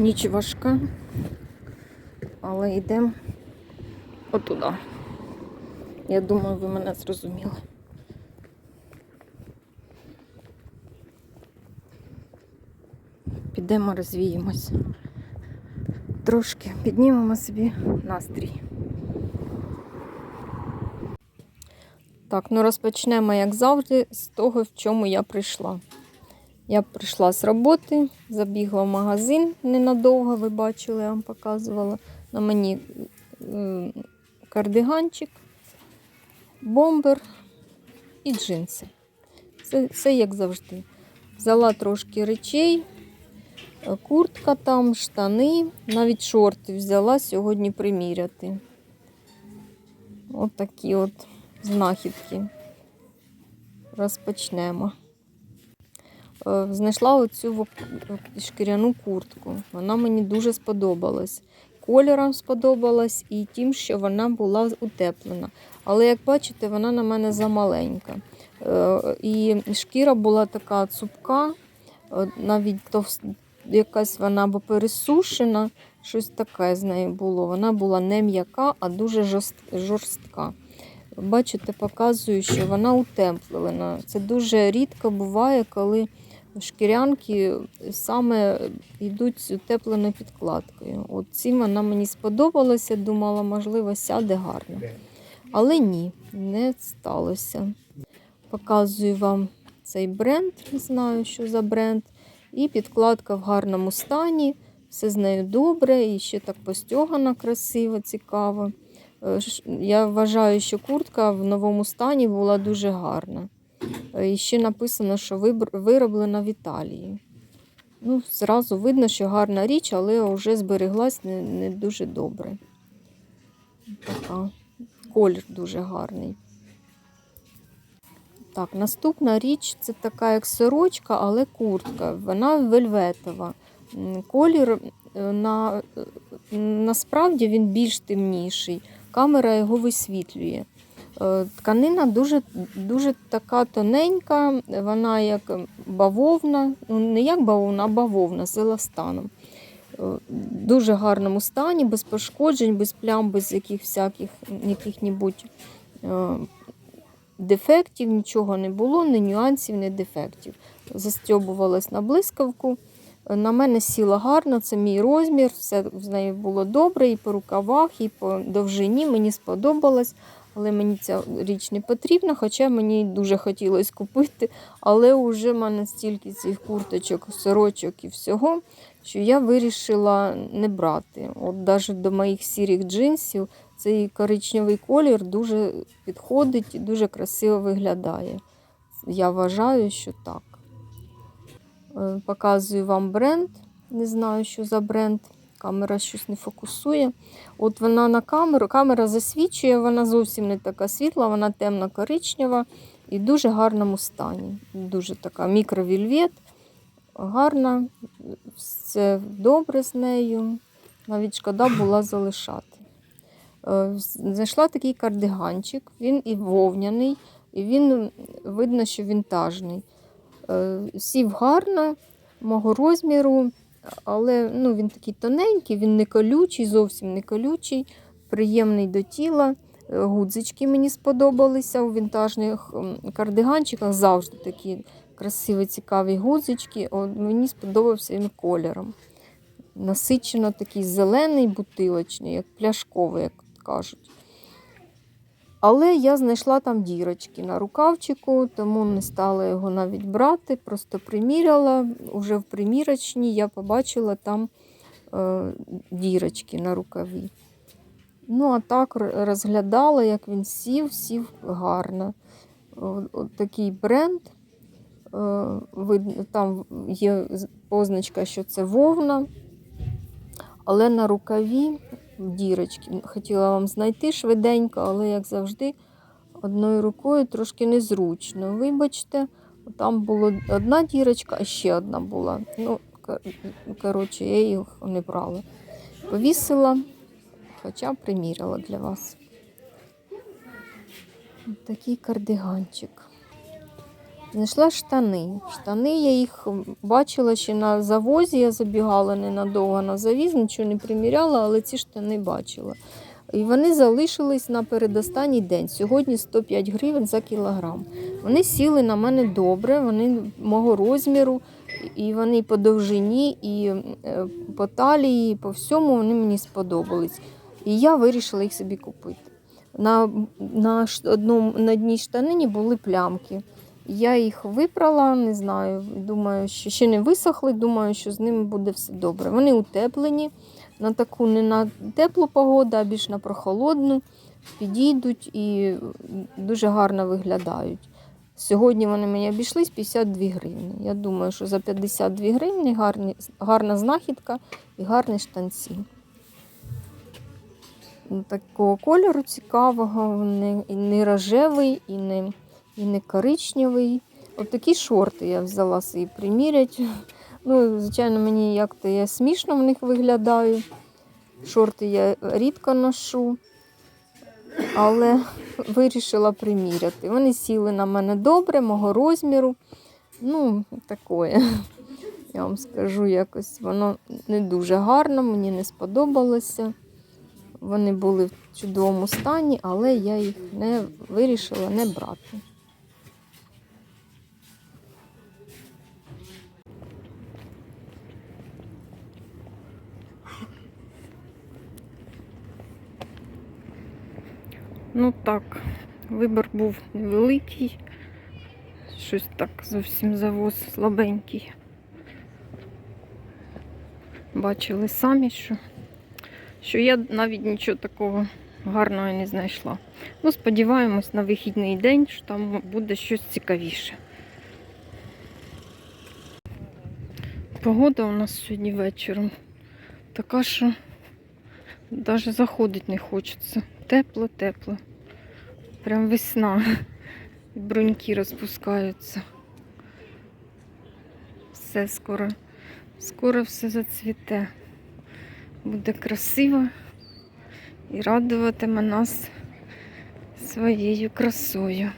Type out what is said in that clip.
Ніч важка, але йдемо отуда. Я думаю, ви мене зрозуміли. Підемо розвіємось. Трошки піднімемо собі настрій. Так, ну розпочнемо, як завжди, з того, в чому я прийшла. Я прийшла з роботи, забігла в магазин ненадовго, ви бачили, я вам показувала. На мені е, кардиганчик, бомбер і джинси. Це, це як завжди. Взяла трошки речей, е, куртка там, штани, навіть шорти взяла сьогодні приміряти. От такі от знахідки. Розпочнемо. Е, Знайшла оцю шкіряну куртку. Вона мені дуже сподобалась. Кольором сподобалась і тим, що вона була утеплена. Але, як бачите, вона на мене замаленька. Е, І шкіра була така цупка, е, навіть товс... якась вона або пересушена, щось таке з нею було. Вона була не м'яка, а дуже жорстка. Бачите, показую, що вона утеплена. Це дуже рідко буває, коли шкірянки саме йдуть з утепленою підкладкою. От цим вона мені сподобалася, думала, можливо, сяде гарно. Але ні, не сталося. Показую вам цей бренд, не знаю, що за бренд. І підкладка в гарному стані, все з нею добре, і ще так постьогана красиво, цікаво. Е, Я вважаю, що куртка в новому стані була дуже гарна. Е, І ще написано, що вироблена в Італії. Ну, зразу видно, що гарна річ, але вже збереглась не, не дуже добре. Така. Колір дуже гарний. Так, наступна річ це така як сорочка, але куртка. Вона вельветова. Колір е, на, е, насправді він більш темніший. Камера його висвітлює. Е, Тканина дуже, дуже така тоненька, вона як бавовна, ну не як бавовна, а бавовна з еластаном. Е, В дуже гарному стані, без пошкоджень, без плям, без яких всяких яких-небудь е, дефектів, нічого не було, ні нюансів, ні дефектів. Застьобувалась на блискавку. Е, На мене сіла гарно, це мій розмір, все з нею було добре, і по рукавах, і по довжині мені сподобалось. Але мені ця річ не потрібна, хоча мені дуже хотілося купити. Але вже в мене стільки цих курточок, сорочок і всього, що я вирішила не брати. От навіть до моїх сірих джинсів цей коричневий колір дуже підходить і дуже красиво виглядає. Я вважаю, що так. Е, Показую вам бренд. Не знаю, що за бренд. Камера щось не фокусує. От вона на камеру, камера засвічує, вона зовсім не така світла, вона темно-коричнева і в дуже гарному стані. Дуже така мікровільвет, гарна, все добре з нею. Навіть шкода була залишати. Е, Знайшла такий кардиганчик, він і вовняний, і він видно, що вінтажний. Е, Сів гарно, мого розміру, але ну, він такий тоненький, він не колючий, зовсім не колючий, приємний до тіла. Е, Гудзички мені сподобалися у вінтажних кардиганчиках. Завжди такі красиві, цікаві гудзички. От, мені сподобався він кольором. Насичено такий зелений бутилочний, як пляшковий, як кажуть. Але я знайшла там дірочки на рукавчику, тому не стала його навіть брати, просто приміряла. Уже в примірочній я побачила там е, дірочки на рукаві. Ну, а так розглядала, як він сів, сів гарно. От, такий бренд. Е, там є позначка, що це вовна. Але на рукаві дірочки. Хотіла вам знайти швиденько, але, як завжди, одною рукою трошки незручно. Вибачте, там була одна дірочка, а ще одна була. Ну, коротше, я їх не брала. Повісила, хоча приміряла для вас. Такий кардиганчик. Знайшла штани. Штани я їх бачила ще на завозі, я забігала ненадовго на завіз, нічого не приміряла, але ці штани бачила. І вони залишились на передостанній день. Сьогодні 105 гривень за кілограм. Вони сіли на мене добре, вони мого розміру, і вони по довжині, і е, по талії, і по всьому вони мені сподобались. І я вирішила їх собі купити. На, на, одному, на одній штанині були плямки. Я їх випрала, не знаю. Думаю, що ще не висохли. Думаю, що з ними буде все добре. Вони утеплені на таку не на теплу погоду, а більш на прохолодну. Підійдуть і дуже гарно виглядають. Сьогодні вони мені обійшлись 52 гривні. Я думаю, що за 52 гривні гарні, гарна знахідка і гарні штанці. Такого кольору цікавого, не, не рожевий, і не, і не коричневий. От такі шорти я взяла собі примірять. Ну, звичайно, мені як-то я смішно в них виглядаю. Шорти я рідко ношу, але вирішила приміряти. Вони сіли на мене добре, мого розміру. Ну, такое. Я вам скажу, якось воно не дуже гарно, мені не сподобалося. Вони були в чудовому стані, але я їх не вирішила не брати. Ну так, вибір був невеликий. Щось так зовсім завоз слабенький. Бачили самі, що, що я навіть нічого такого гарного не знайшла. Ну, сподіваємось на вихідний день, що там буде щось цікавіше. Погода у нас сьогодні вечором така, що навіть заходити не хочеться. Тепло, тепло. Прям весна. Бруньки розпускаються. Все скоро, скоро все зацвіте. Буде красиво і радуватиме нас своєю красою.